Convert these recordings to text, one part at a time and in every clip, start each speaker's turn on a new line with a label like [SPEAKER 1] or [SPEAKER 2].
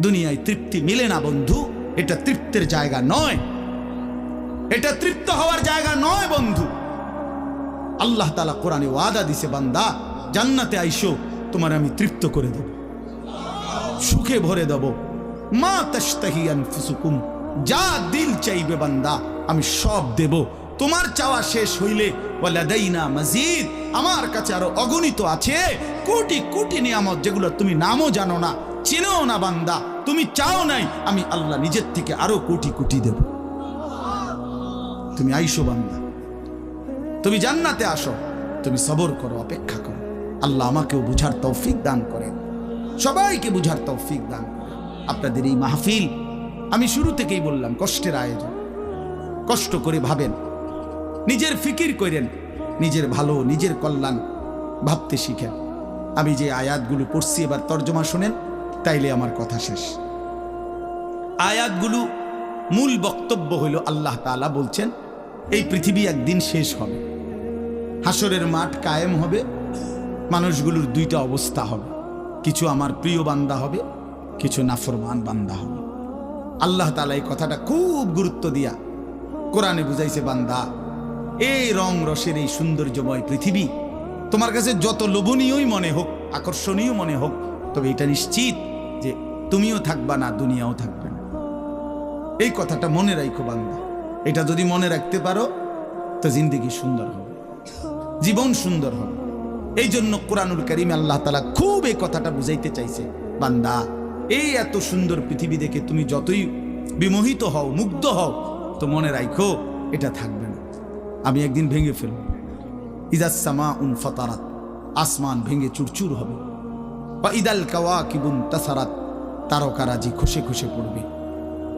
[SPEAKER 1] দুনিয়ায় তৃপ্তি মিলে না, বন্ধু। এটা তৃপ্তের জায়গা নয়। এটা তৃপ্ত হওয়ার জায়গা নয়, বন্ধু। আল্লাহ তালা কোরআনে ওয়াদা দিছে, বান্দা, জান্নাতে আইসো, তোমার আমি তৃপ্ত করে দেব। সুখে ভরে দেব। মা তাস্তাহিয়ান ফুসুকুম যা দিল চাইবে বান্দা, আমি সব দেব। তোমার চাওয়া শেষ হইলে, ওয়ালাদাইনা মাজিদ, আমার কাছে আরও অগণিত আছে। কোটি কোটি নিয়ামত যেগুলো তুমি নামও জানো না। চিনেও না বান্দা? তুমি চাও নাই, আমি আল্লাহ নিজের থেকে আরও কোটি কোটি দেব। তুমি আইসো বান্দা। তুমি জান্নাতে আসো। তুমি সবর করো, অপেক্ষা করো। আল্লাহ আমাকেও বুঝার তৌফিক দান করেন। সবাইকে বুঝার তৌফিক দান করেন। আপনাদের এই মাহফিল, আমি শুরু থেকেই বললাম, কষ্টের আয়োজন। কষ্ট করে ভাবেন। নিজের ফিকির করেন। নিজের ভালো, নিজের কল্যাণ ভাবতে শিখেন। আমি যে আয়াতগুলো পড়ছি, এবার তর্জমা শোনেন। তাইলে আমার কথা শেষ। আয়াতগুলো মূল বক্তব্য হইল আল্লাহ তাআলা বলছেন, এই পৃথিবী একদিন শেষ হবে। হাসরের মাঠ কায়েম হবে, মানুষগুলোর দুইটা অবস্থা হবে। কিছু আমার প্রিয় বান্দা হবে, কিছু নাফরমান বান্দা হবে। আল্লাহ তালা এই কথাটা খুব গুরুত্ব দিয়া কোরআনে বুঝাইছে, বান্দা, এই রং রসের এই সৌন্দর্যময় পৃথিবী তোমার কাছে যত লোভনীয়ই মনে হোক, আকর্ষণীয় মনে হোক, তবে এটা নিশ্চিত তুমিও থাকবা না, দুনিয়াও থাকবে না। এই কথাটা মনে রাখো বান্দা। এটা যদি মনে রাখতে পারো, তো জিন্দিগি সুন্দর হবে। জীবন সুন্দর হবে। এই জন্য কোরআনুল করিম আল্লাহ তালা খুব এই কথাটা বুঝাইতে চাইছে, বান্দা, এই এত সুন্দর পৃথিবী দেখে তুমি যতই বিমোহিত হও, মুগ্ধ হও, তো মনে রাখো এটা থাকবে না। আমি একদিন ভেঙে ফেলব। ইদাসমা উন ফতারাত, আসমান ভেঙে চুরচুর হবে। বা ইদাল কাওয়া কিবুন তাসারাত তারকারাজি খসে খসে পড়বে।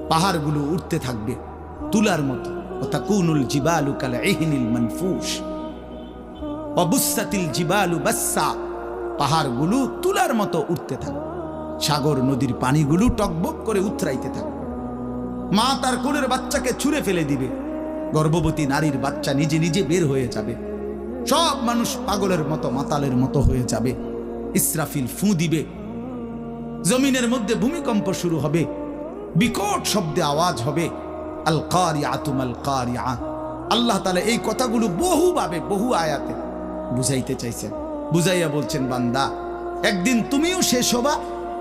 [SPEAKER 1] পাহাড়গুলো উঠতে থাকবে তুলার মতো। ও তাকুনুল জিবালু কাল এহিনিল মানফুস অবুসাতিল জিবালু বাসা পাহাড়গুলো তুলার মতো উঠতে থাকবে। সাগর নদীর পানিগুলো টকবক করে উথরাইতে থাকবে। মা তার কোলের বাচ্চাকে ছুঁড়ে ফেলে দিবে। গর্ভবতী নারীর বাচ্চা নিজে নিজে বের হয়ে যাবে। সব মানুষ পাগলের মতো, মাতালের মতো হয়ে যাবে। ইসরাফিল ফুঁ দিবে। জমিনের মধ্যে ভূমিকম্প শুরু হবে। বিকট শব্দে আওয়াজ হবে। আল কারিয়া তুমাল কারিয়া আল্লাহ তালা এই কথাগুলো বহুভাবে, বহু আয়াতে বুঝাইতে চাইছেন। বুঝাইয়া বলছেন, বান্দা, একদিন তুমিও শেষ হবা,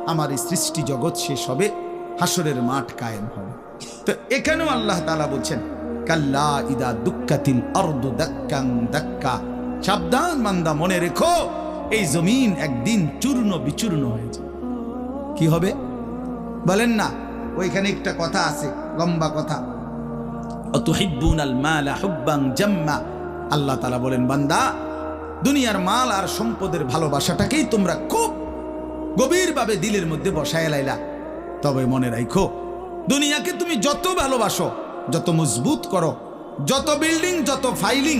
[SPEAKER 1] আমার এই সৃষ্টি জগৎ শেষ হবে হাসরের মাঠ কায়েম হবে। তো এখানেও আল্লাহ তালা বলছেন, কাল্লা ইদা দুঃখাতিল অর্ধ দাক্কাং দাক্কা। সাবধান বান্দা, মনে রেখো, এই জমিন একদিন চূর্ণ বিচূর্ণ হয়ে যাবে। কি হবে? বলেন না, ওইখানে একটা কথা আছে, লম্বা কথা। আল্লাহ তালা বলেন, বান্দা, দুনিয়ার মাল আর সম্পদের ভালোবাসাটাকেই তোমরা খুব গভীরভাবে দিলের মধ্যে বসায় লাইলা। তবে মনে রাখো দুনিয়াকে তুমি যত ভালোবাসো, যত মজবুত করো, যত বিল্ডিং, যত ফাইলিং,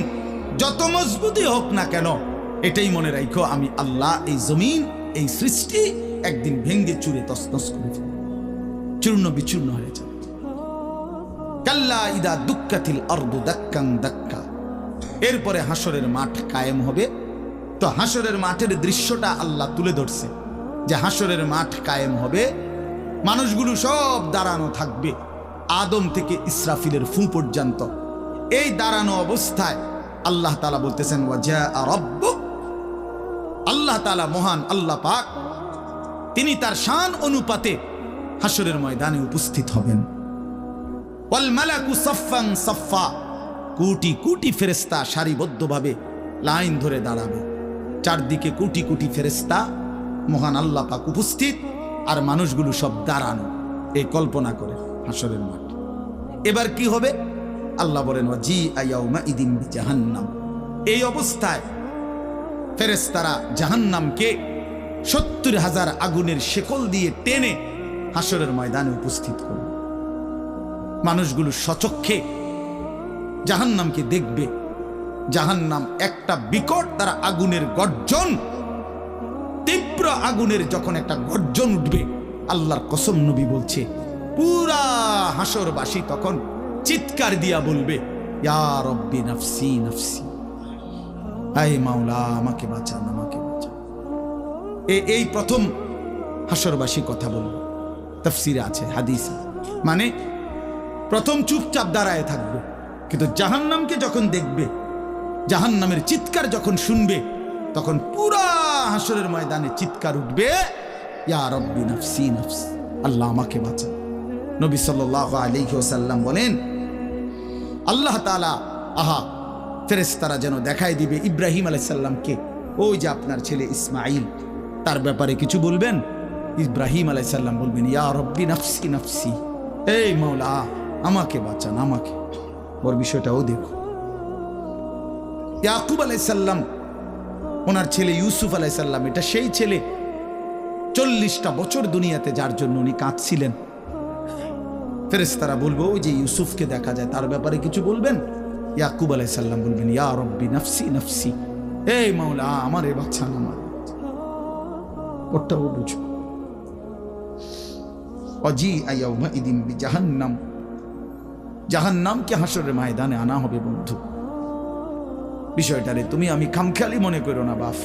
[SPEAKER 1] যত মজবুতই হোক না কেন, এটাই মনে রাখো আমি আল্লাহ, এই জমিন, এই সৃষ্টি একদিন ভেঙ্গে চুরে তসনস করে ফেলব চূর্ণ বিচূর্ণ হয়ে যাবে কাল্লা ইদা দুঃখাতিল অর্ধ দাক্কাং দাক্কা। এরপরে হাসরের মাঠ কায়েম হবে। তো হাসরের মাঠের দৃশ্যটা আল্লাহ তুলে ধরছে। যে হাসরের মাঠ কায়েম হবে, মানুষগুলো সব দাঁড়ানো থাকবে আদম থেকে ইসরাফিলের ফু পর্যন্ত। এই দাঁড়ানো অবস্থায় আল্লাহ তালা বলতেছেন ওয়াজা রব্বুক। আল্লাহ তালা মহান, আল্লাহ পাক তিনি তার শান অনুপাতে হাসরের ময়দানে উপস্থিত হবেন। কোটি কোটি ফেরেস্তা সারিবদ্ধভাবে লাইন ধরে দাঁড়াবে। চারদিকে কোটি কোটি ফেরেস্তা মহান আল্লাহ পাক উপস্থিত আর মানুষগুলো সব দাঁড়ানো। এই কল্পনা করে হাসরের মাঠ। এবার কি হবে? আল্লাহ বলেন জি আয়াউমা ইদিন জাহান্নাম এই অবস্থায় ফেরেস্তারা জাহান্নামকে সত্তর হাজার আগুনের শেকল দিয়ে টেনে হাসরের ময়দানে উপস্থিত করবে মানুষগুলো সচক্ষে জাহান্নামকে দেখবে। জাহান্নাম একটা বিকট তারা আগুনের গর্জন। তীব্র আগুনের যখন একটা গর্জন উঠবে, আল্লাহর কসম নবী বলছে, পুরা হাসরবাসী তখন চিৎকার দিয়া বলবে, ইয়া রব্বি নফসি নফসি। মাওলা, আমাকে বাঁচান, আমাকে এই প্রথম হাসরবাসী কথা বলবে। তফসিরে আছে, হাদিস। মানে প্রথম চুপচাপ দাঁড়ায় থাকবে। কিন্তু জাহান্নামকে যখন দেখবে, জাহান্নামের চিৎকার যখন শুনবে, তখন পুরা হাসরের ময়দানে চিৎকার উঠবে, ইয়া নফসি, নফস, আল্লাহ আমাকে বাঁচা নবী সাল্লাল্লাহু আলাইহি ওয়াসাল্লাম বলেন, আল্লাহ তাআলা, আহা, ফেরেশতারা যেন দেখাই দিবে ইব্রাহিম আলাইসাল্লামকে ওই যে আপনার ছেলে ইসমাইল তার ব্যাপারে কিছু বলবেন? ইব্রাহিম আলাইসাল্লাম বলবেন, ইয়া রব্বি নফসি নফসি। এই মাওলা, আমাকে বাঁচান, আমাকে। ওর বিষয়টাও দেখো। ইয়াকুব আলাইসাল্লাম ওনার ছেলে ইউসুফ আলাইসাল্লাম এটা সেই ছেলে, চল্লিশটা বছর দুনিয়াতে যার জন্য উনি কাঁদছিলেন। ফেরেস্তারা বলব, ওই যে ইউসুফকে দেখা যায়, তার ব্যাপারে কিছু বলবেন? ইয়াকুব আলাইসাল্লাম বলবেন, ইয়া রব্বি নফসি নফসি। এই মাওলা, আমার বাচ্চা আমার। ওটাও বুঝো। অজি আয়াউমা ইদিন জাহান্নাম। জাহান্নামকে হাসরের ময়দানে আনা হবে বন্ধু। বিষয়টারে তুমি আমি খামখেয়ালি মনে করো না বাফ।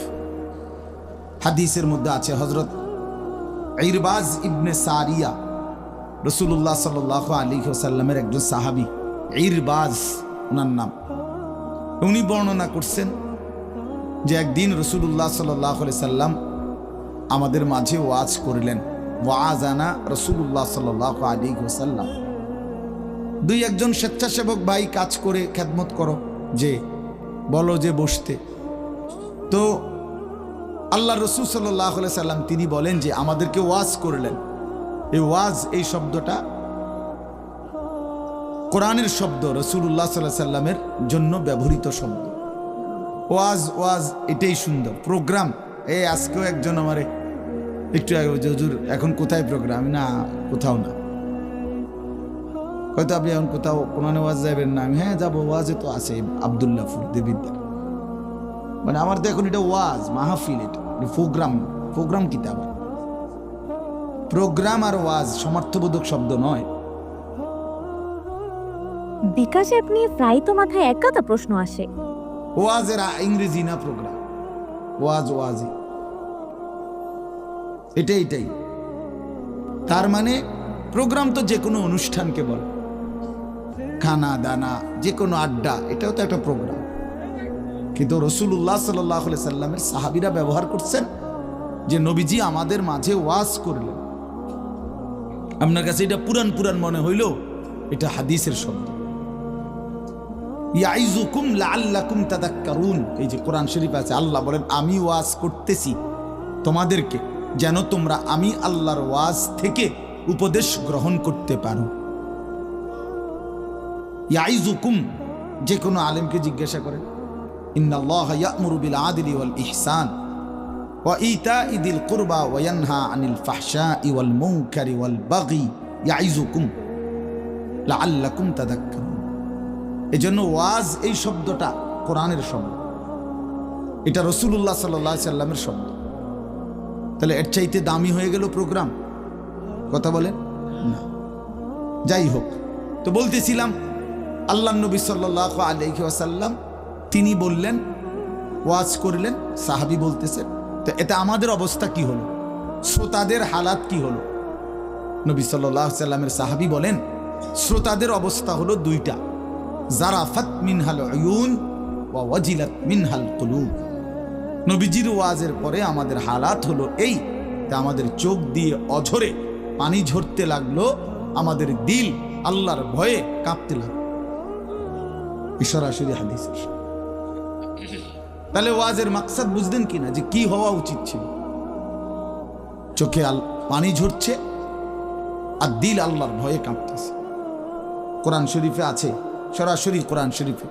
[SPEAKER 1] হাদিসের মধ্যে আছে হজরত ইরবাজ ইবনে সারিয়া রসুল্লাহ সাল আলী সাল্লামের একজন সাহাবি, ইরবাজ ওনার নাম। উনি বর্ণনা করছেন যে একদিন রসুল্লাহ সাল্লাহ সাল্লাম আমাদের মাঝে ওয়াজ করলেন। ওয়াজ আনা রসুল্লাহ সাল্লাহ আলী সাল্লাম দুই একজন স্বেচ্ছাসেবক ভাই কাজ করে খেদমত করো, যে বলো যে বসতে। তো আল্লাহ রসুল সাল্লাহ সাল্লাম তিনি বলেন যে আমাদেরকে ওয়াজ করলেন। এই ওয়াজ, এই শব্দটা কোরআনের শব্দ রসুল্লাহ সাল্লাহ সাল্লামের জন্য ব্যবহৃত শব্দ। ওয়াজ ওয়াজ, এটাই সুন্দর। প্রোগ্রাম এই আজকেও একজন আমারে একটু হুজুর এখন কোথায় প্রোগ্রাম না কোথাও না। হয়তো আপনি এখন কোথাও কোরআনে ওয়াজ যাবেন না। আমি হ্যাঁ যাব ওয়াজে তো আছে আবদুল্লাহ দেবিদ্দার মানে আমার তো এখন এটা ওয়াজ মাহফিল এটা প্রোগ্রাম প্রোগ্রাম কিতা আবার? প্রোগ্রাম আর ওয়াজ সমর্থবোধক শব্দ নয়।
[SPEAKER 2] বিকাশে আপনি প্রায় তো মাথায় এক কথা প্রশ্ন আসে।
[SPEAKER 1] ওয়াজের ইংরেজি না প্রোগ্রাম ওয়াজ ওয়াজি এটাই এটাই। তার মানে প্রোগ্রাম তো যে কোনো অনুষ্ঠানকে বলে। খানা, দানা, যে কোনো আড্ডা, এটাও তো একটা প্রোগ্রাম। কিন্তু রসুল্লাহ সাল্লাহ সাল্লামের সাহাবিরা ব্যবহার করছেন যে নবীজি আমাদের মাঝে ওয়াজ করলেন। আপনার কাছে এটা পুরান পুরান মনে হইল? এটা হাদিসের শব্দ। ইয়াইজুকুম লাআল্লাকুম তাদাক্কারুন। এই যে কোরআন শরীফ আছে, আল্লাহ বলেন, আমি ওয়াজ করতেছি তোমাদেরকে। যেন তোমরা আমি আল্লাহর ওয়াজ থেকে উপদেশ গ্রহণ করতে পারো। ইয়াইজুকুম যে কোনো আলেমকে জিজ্ঞাসা করেন। ইন্নাল্লাহ ইয়ামুরু বিল আদলি ওয়াল ইহসান ওয়া ইতাই দিল কুরবা ওয়া ইয়ানহা আনিল ফাহশাই ওয়াল মুনকারি ওয়াল বাগি। ইয়াইজুকুম লাআল্লাকুম তাদাক্কারুন এজন্য ওয়াজ এই শব্দটা কোরআনের শব্দ। এটা রসুল্লাহ সাল্লাহ সাল্লামের শব্দ। তাহলে এর চাইতে দামি হয়ে গেল প্রোগ্রাম। কথা বলেন? না। যাই হোক, তো বলতেছিলাম আল্লাহ নবী সাল্লাহ আলহি আসাল্লাম তিনি বললেন, ওয়াজ করলেন, সাহাবি বলতেছেন, তো এতে আমাদের অবস্থা কি হলো? শ্রোতাদের হালাত কি হলো? নবী সাল্লাহ সাল্লামের সাহাবি বলেন, শ্রোতাদের অবস্থা হলো দুইটা। জারাফাত মিনহাল ওয়াজিলাত মিনহাল কুলুব। নবীজির ওয়াজের পরে আমাদের হালাত হলো এই তা আমাদের চোখ দিয়ে অঝরে পানি ঝরতে লাগল, আমাদের দিল আল্লাহর ভয়ে কাঁপতে লাগল। সরাসরি হাদিস তাহলে ওয়াজের মাকসাদ বুঝলেন কিনা যে কি হওয়া উচিত ছিল? চোখে আল, পানি ঝরছে আর দিল আল্লাহর ভয়ে কাঁপতেছে। কোরআন শরীফে আছে, সরাসরি কোরআন শরীফে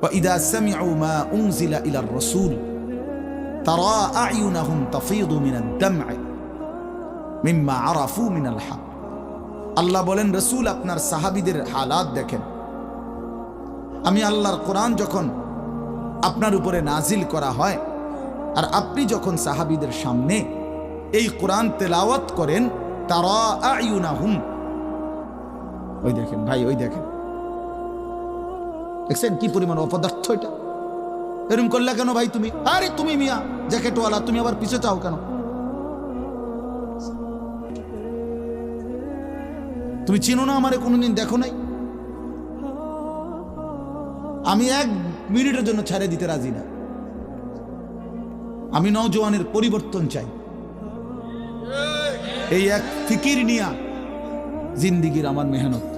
[SPEAKER 1] বা ইদা সামি মা উংজিলা ইলার রসুল তারা আইউনাহুম তাফিদু মিনান দামআ মিম্মা আরাফু মিনাল হক আল্লাহ বলেন, রসুল আপনার সাহাবিদের হালাত দেখেন। আমি আল্লাহর কোরআন যখন আপনার উপরে নাজিল করা হয়, আর আপনি যখন সাহাবিদের সামনে এই কোরআন তেলাওয়াত করেন, তারা আইউনাহুম ওই দেখেন ভাই, ওই দেখেন। দেখছেন কি পরিমাণ অপদার্থ এটা? এরকম করলে কেন ভাই তুমি? আরে তুমি মিয়া, জ্যাকেটওয়ালা, তুমি আবার পিছে চাও কেন? তুমি চিনো না আমারে কোনোদিন, দেখো নাই? আমি এক মিনিটের জন্য ছেড়ে দিতে রাজি না। আমি নওজোয়ানের পরিবর্তন চাই। এই এক ফিকির নিয়া জিন্দিগির আমার মেহনত।